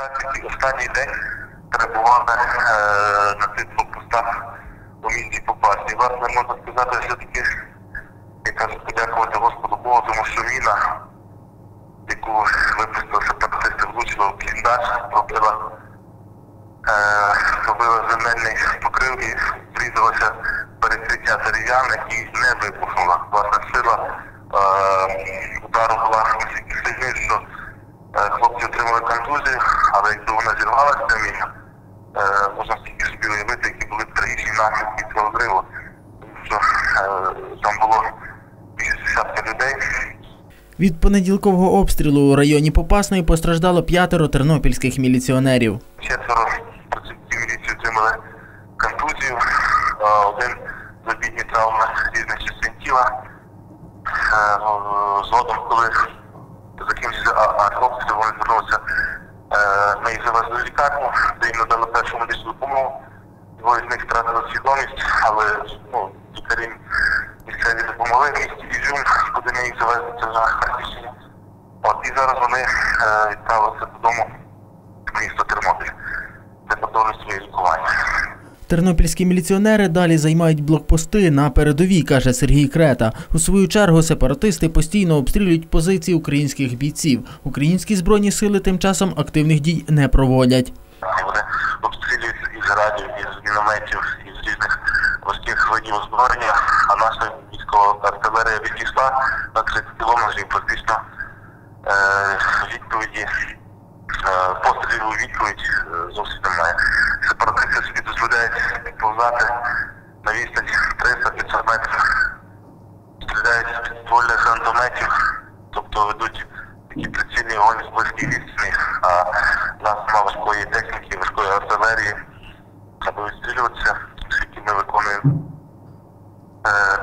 Так, останній день перебували е, на цих блокпостах у місті Попасні. Власне, можна сказати, все-таки, я кажу, подякувати Господу Богу, тому що міна, яку випустили сепаратисти, влучила в бліндаж, пробила, е, зробила земельний покрив і врізалася перекриття дерев'яне і не вибухнула. Власне, сила е, удару була настільки сильною, що е, хлопці отримали контузію, але якби вона зірвалася, ця міна, е, можна тільки собі уявити, які були трагічні наслідки цього зриву. Що е, там було більше десятка людей. Від понеділкового обстрілу у районі Попасної постраждало п'ятеро тернопільських міліціонерів. Четверо працівників міліції отримали контузію, один забідні травми різних частин тіла. Е, Згодом, коли закінчився артобстріл, вони звернулися, ми їх завезли в лікарню, де їм надали першу медичну допомогу. Двоє з них втратили свідомість, але ну, лікарі місцеві допомогли місті Ізюм, куди ми їх завезли, це вже Харківщині. От, і зараз вони е, відправилися додому в місто Тернопіль, продовжують своє лікування. Тернопільські міліціонери далі займають блокпости на передовій, каже Сергій Крета. У свою чергу сепаратисти постійно обстрілюють позиції українських бійців. Українські збройні сили тим часом активних дій не проводять. Вони обстрілюють із радіо, із мінометів, із різних важких видів озброєння, а наша військова артилерія відійшла на 30 кілометрів практично е, відповіді, е, пострілів у відповідь е, зовсім немає. Собі на відстань 300-500 метрів, стріляють з підствольних гранатометів, тобто ведуть такі прицільні вогонь з близької відстані, а в нас нема важкої техніки, важкої артилерії, аби відстрілюватися, оскільки ми виконуємо е,